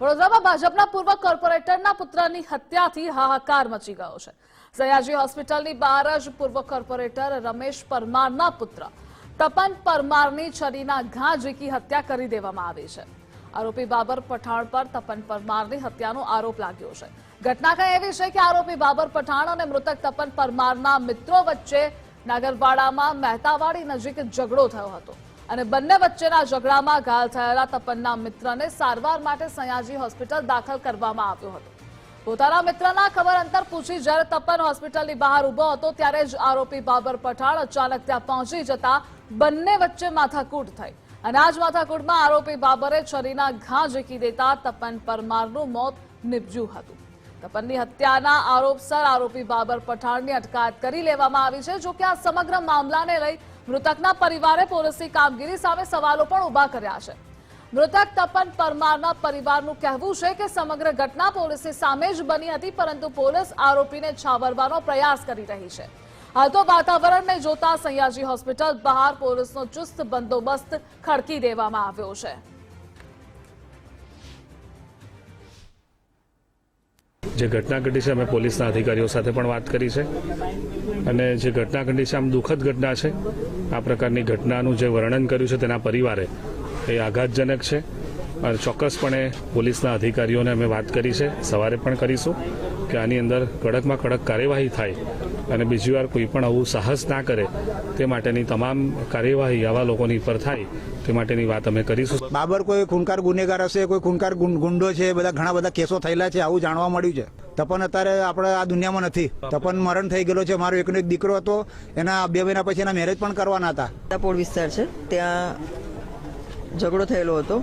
વડોદરામાં ભાજપના પૂર્વ કોર્પોરેટરના પુત્રની હત્યાથી હાહાકાર મચી ગયો છે. સયાજી હોસ્પિટલની બહાર જ પૂર્વ કોર્પોરેટર રમેશ પરમારના પુત્ર તપન પરમારની છરીના ઘા ઝીકી હત્યા કરી દેવામાં આવી છે. આરોપી બાબર પઠાણ પર તપન પરમારની હત્યાનો આરોપ લાગ્યો છે. ઘટના કઈ એવી છે કે આરોપી બાબર પઠાણ અને મૃતક તપન પરમારના મિત્રો વચ્ચે નાગરવાડામાં મહેતાવાડી નજીક ઝઘડો થયો હતો. અને બંને વચ્ચેના ઝઘડામાં ઘાયલ થયેલા તપનના મિત્રને સારવાર માટે સયાજી હોસ્પિટલ દાખલ કરવામાં આવ્યો હતો. પોતાના મિત્રના ખબર અંતર પૂછી જ્યારે તપન હોસ્પિટલની બહાર ઊભો હતો ત્યારે જ આરોપી બાબર પઠાણ અચાનક ત્યાં પહોંચી જતા બંને વચ્ચે માથાકૂટ થઈ. અને આ જ માથાકૂટમાં આરોપી બાબરે છરીના ઘા ઝીકી દેતા તપન પરમારનું મોત નીપજ્યું હતું. તપનની હત્યાના આરોપસર આરોપી બાબર પઠાણની અટકાયત કરી લેવામાં આવી છે, જો કે આ સમગ્ર મામલાને લઈ મૃતકના પરિવારે પોલીસની કામગીરી સામે સવાલો પણ ઊભા કર્યા છે. મૃતક તપન પરમારના પરિવારનું કહેવું છે કે સમગ્ર ઘટના પોલીસની સામે જ બની હતી, પરંતુ પોલીસ આરોપીને છાવરવાનો પ્રયાસ કરી રહી છે. હાલ તો વાતાવરણને જોતા સયાજી હોસ્પિટલ બહાર પોલીસનો ચુસ્ત બંદોબસ્ત ખડકી દેવામાં આવ્યો છે. જે ઘટના ઘટી છે, અમે પોલીસના અધિકારીઓ સાથે પણ વાત કરી છે. અને જે ઘટના ઘટી છે, આમ દુઃખદ ઘટના છે. આ પ્રકારની ઘટનાનું જે વર્ણન કર્યું છે, તેના પરિવારે એ આઘાતજનક છે. અને ચોક્કસપણે પોલીસના અધિકારીઓને અમે વાત કરી છે. સવારે પણ કરીશું કે આની અંદર કડકમાં કડક કાર્યવાહી થાય અને બીજી વાર કોઈ પણ આવું સાહસ ના કરે તે માટેની તમામ કાર્યવાહી આવા લોકોની પર થાય તે માટેની વાત અમે કરીશું. બાબર કોઈ ખૂનકાર ગુનેગાર હશે કોઈ ખૂનકાર ગુન- ગુંડો છે બધા ઘણા બધા કેસો થયેલા છે આવું જાણવા મળ્યું છે. તપન અત્યારે આપણે આ દુનિયામાં નથી. તપન મરણ થઈ ગયેલો છે મારો એકનો એક દીકરો હતો એના બે મહિના પછી એના મેરેજ પણ કરવાના હતા. તાપોળ વિસ્તાર છે ત્યાં ઝઘડો થયેલો હતો.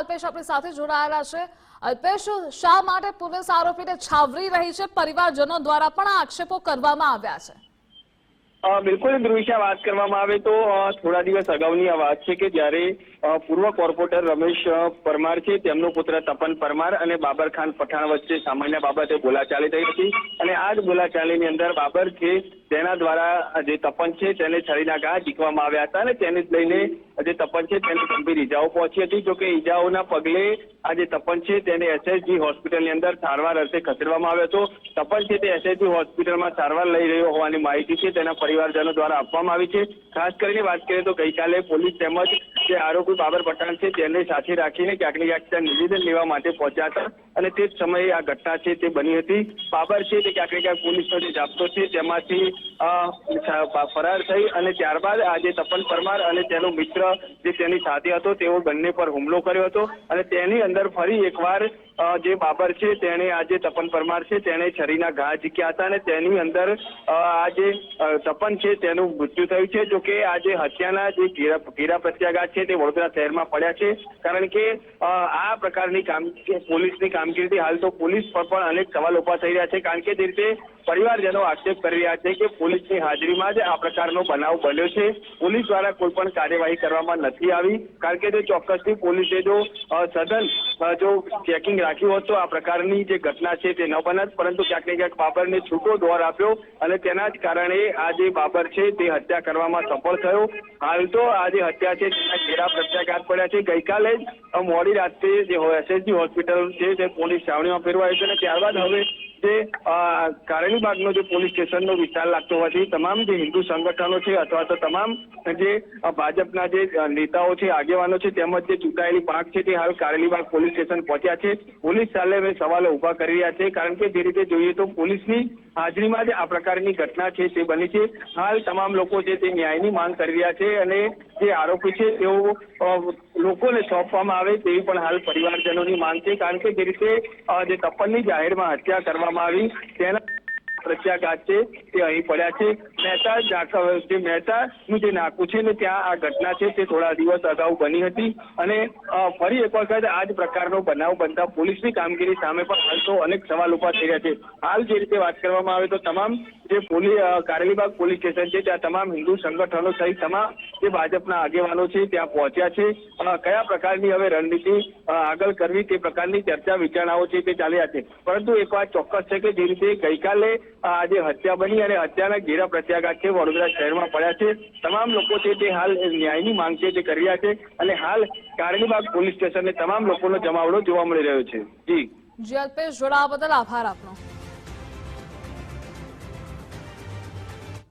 અલ્પેશ આપણી સાથે જોડાયેલા છે. અલ્પેશ, શા માટે પોલીસ આરોપીને છાવરી રહી છે? પરિવારજનો દ્વારા પણ આક્ષેપો કરવામાં આવ્યા છે. બિલકુલ ધ્રુવિશા વાત કરવામાં આવે તો થોડા દિવસ અગાઉની આ વાત છે કે જ્યારે પૂર્વ કોર્પોરેટર રમેશ પરમાર છે, તેમનો પુત્ર તપન પરમાર અને બાબર ખાન પઠાણ વચ્ચે સામાન્ય બાબતે બોલાચાલી થઈ હતી. અને આ જ બોલાચાલીની અંદર બાબર છે તેના દ્વારા જે તપન છે તેને છરીના ઘા ઝીકવામાં આવ્યા હતા અને તેને લઈને જે તપન છે તેને ગંભીર ઈજાઓ પહોંચી હતી. જોકે ઈજાઓના પગલે આ જે તપન છે તેને એસએસજી હોસ્પિટલની અંદર સારવાર અર્થે ખસેડવામાં આવ્યો હતો. તપન છે તે એસએસજી હોસ્પિટલમાં સારવાર લઈ રહ્યો હોવાની માહિતી છે તેના પરિવારજનો દ્વારા આપવામાં આવી છે. ખાસ કરીને વાત કરીએ તો ગઈકાલે પોલીસ તેમજ જે આરોપી બાબર પઠાણ છે તેને સાથે રાખીને ક્યાંક ક્યાંક નિવેદન લેવા માટે પહોંચ્યા હતા અને તે જ સમયે આ ઘટના છે તે બની હતી. બાબર છે તે ક્યાંક ક્યાંક પોલીસનો જે જાપ્તો છે તેમાંથી ફરાર થઈ અને ત્યારબાદ આજે તપન પરમાર અને તેનો મિત્ર જે તેની સાથે હતો, તેઓ બંને પર હુમલો કર્યો હતો અને તેની અંદર ફરી એકવાર જે બાબર છે તેણે આજે તપન પરમાર છે તેણે છરીના ઘા ઝીક્યા હતા અને તેની અંદર આજે તપન છે તેનું મૃત્યુ થયું છે. જોકે આજે હત્યાના જે ઘેરા પ્રત્યાઘાત છે તે વડોદરા શહેરમાં પડ્યા છે. કારણ કે આ પ્રકારની કામગીરી પોલીસની કામગીરીથી હાલ તો પોલીસ પર પણ અનેક સવાલ ઊભા થઈ રહ્યા છે. કારણ કે જે રીતે પરિવારજનો આક્ષેપ કરી રહ્યા છે કે પોલીસની હાજરીમાં જ આ પ્રકારનો બનાવ બન્યો છે. પોલીસ દ્વારા કોઈ કાર્યવાહી કરવામાં નથી આવી. કારણ કે તે ચોક્કસથી પોલીસે જો સઘન જો ચેકિંગ રાખ્યું હોત તો આ પ્રકારની જે ઘટના છે તે ન બનત. પરંતુ ક્યાંક ને ક્યાંક બાબરને છૂટો દોર આપ્યો અને તેના જ કારણે આ જે બાબર છે તે હત્યા કરવામાં સફળ થયો. હાલ તો આ જે હત્યા છે ઘેરા પ્રત્યાઘાત પડ્યા છે. ગઈકાલે જ મોડી રાત્રે જે એસએસજી હોસ્પિટલ છે તે પોલીસ છાવણીમાં ફેરવાયું છે અને ત્યારબાદ હવે જે કારેલીબાગનો જે પોલીસ સ્ટેશનનો વિસ્તાર લાગતો હોવાથી તમામ જે હિન્દુ સંગઠનો છે અથવા તો તમામ જે ભાજપના જે નેતાઓ છે, આગેવાનો છે, તેમજ જે ચૂંટાયેલી પાંખ છે તે હાલ કારેલીબાગ પોલીસ સ્ટેશન પહોંચ્યા છે. પોલીસ સામે સવાલો ઊભા કરી રહ્યા છે, કારણ કે જે રીતે જોઈએ તો પોલીસની હાજરીમાં જ આ પ્રકારની ઘટના છે તે બની છે. હાલ તમામ લોકો છે તે ન્યાયની માંગ કરી રહ્યા છે અને જે આરોપી છે તેઓ લોકોને સોંપવામાં આવે તેવી પણ હાલ પરિવારજનોની માંગ છે. કારણ કે જે રીતે જે તપનની જાહેરમાં હત્યા કરવામાં આવી, તેના પ્રત્યાઘાત છે, તે અહીં પડ્યા છે. મહેતા જે મહેતા નું જે નાકું છે ને ત્યાં આ ઘટના છે તે થોડા દિવસ અગાઉ બની હતી અને ફરી એક વખત આ જ પ્રકારનો બનાવ બનતા પોલીસની કામગીરી સામે પણ હાલ તો અનેક સવાલ ઊભા થઈ રહ્યા છે. હાલ જે રીતે વાત કરવામાં આવે તો તમામ જે પોલીસ કારેલીબાગ પોલીસ સ્ટેશન છે, ત્યાં તમામ હિન્દુ સંગઠનો સહિત તમામ જે ભાજપના આગેવાનો છે ત્યાં પહોંચ્યા છે. કયા પ્રકારની હવે રણનીતિ આગળ કરવી તે પ્રકારની ચર્ચા વિચારણાઓ છે તે ચાલ્યા છે. પરંતુ એક વાત ચોક્કસ છે કે જે રીતે ગઈકાલે આ જે હત્યા બની અને હત્યાના ઘેરા પ્રત્યાઘાત છે, વડોદરા શહેરમાં પડ્યા છે. તમામ લોકો છે તે હાલ ન્યાયની માંગ છે તે કરી રહ્યા છે અને હાલ કારણીબાગ પોલીસ સ્ટેશને તમામ લોકોનો જમાવડો જોવા મળી રહ્યો છે. જી. જી જોડાવા બદલ આભાર આપનો.